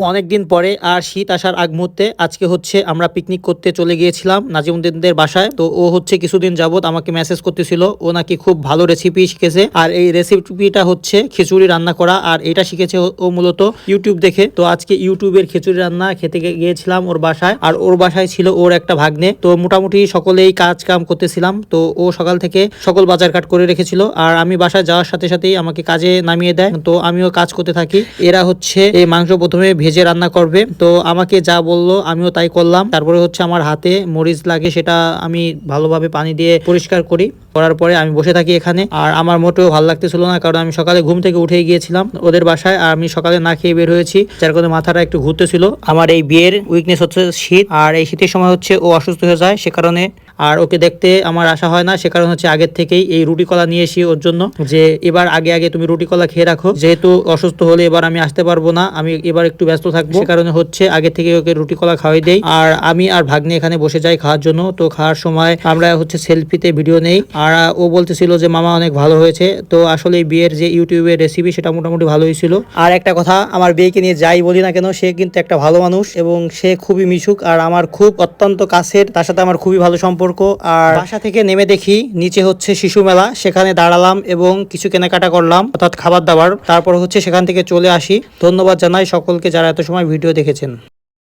অনেকদিন পরে আর শীত আসার আগ মুহূর্তে আজকে হচ্ছে আমরা পিকনিক করতে চলে গিয়েছিলাম নাজিমুদ্দিনদের বাসায়। তো ও হচ্ছে কিছুদিন যাবৎ আমাকে মেসেজ করতেছিল। ও নাকি খুব ভালো রেসিপি শিখেছে। আর এই রেসিপিটা হচ্ছে খিচুড়ি রান্না করা। আর এটা শিখেছে ও মূলত ইউটিউব দেখে। তো আজকে ইউটিউবের খিচুড়ি রান্না খেতে গিয়েছিলাম ওর বাসায়। আর ওর বাসায় ছিল ওর একটা ভাগ্নে। তো মোটামুটি সকলেই কাজ কাম করতেছিলাম। তো ও সকাল থেকে সকল বাজার কাট করে রেখেছিল। আর আমি বাসায় যাওয়ার সাথে সাথেই আমাকে কাজে নামিয়ে দেয়। তো আমিও কাজ করতে থাকি। এরা হচ্ছে এই মাংস প্রথমে ভেজে রান্না করবে। তো আমাকে যা বলল আমিও তাই করলাম। তারপরে হচ্ছে আমার হাতে মরিচ লাগে, সেটা আমি ভালোভাবে পানি দিয়ে পরিষ্কার করি। করার পরে আমি বসে থাকি এখানে। আর আমার মোটেও ভালো লাগতেছিল না, কারণ আমি সকালে ঘুম থেকে উঠে গিয়েছিলাম ওদের বাসায়। আর আমি সকালে না খেয়ে বের হয়েছি, যার কারণে মাথাটা একটু ঘুরতেছিল। আমার এই বিয়ের উইকনেস হচ্ছে শীত, আর এই শীতের সময় হচ্ছে ও অসুস্থ হয়ে যায়, সে কারণে আর ওকে দেখতে আমার আশা হয় না সে কারণে হচ্ছে আগের থেকেই এই রুটি কলা নিয়ে এসি ওর জন্য যে এবার আগে আগে তুমি রুটি কলা খেয়ে রাখো। যেহেতু অসুস্থ হলে এবার আমি আসতে পারব না আমি এবার একটু ব্যস্ত থাকব। সে কারণে হচ্ছে আগে থেকে ওকে রুটি কলা খাওয়াই দেই। আর আমি আর ভাগ্নে এখানে বসে যাই খাওয়ার জন্য। তো খাওয়ার সময় আমরা হচ্ছে সেলফিতে ভিডিও নেই। আর ও বলতেছিল যে মামা অনেক ভালো হয়েছে। তো আসলে এই বিয়ের যে ইউটিউবের রেসিপি সেটা মোটামুটি ভালোই ছিল। আর একটা কথা আমার বিয়েকে নিয়ে যাই বলি না কেন সে কিন্তু একটা ভালো মানুষ এবং সে খুবই মিশুক। আর আমার খুব অত্যন্ত কাছের তার সাথে আমার খুবই ভালো সম্পর্ক, আর বাসা থেকে নেমে দেখি নিচে হচ্ছে শিশু মেলা, সেখানে দাঁড়ালাম এবং কিছু কেনাকাটা করলাম, অর্থাৎ খাবার দাবার। তারপর হচ্ছে সেখান থেকে চলে আসি। ধন্যবাদ জানাই সকলকে যারা এত সময় ভিডিও দেখেছেন।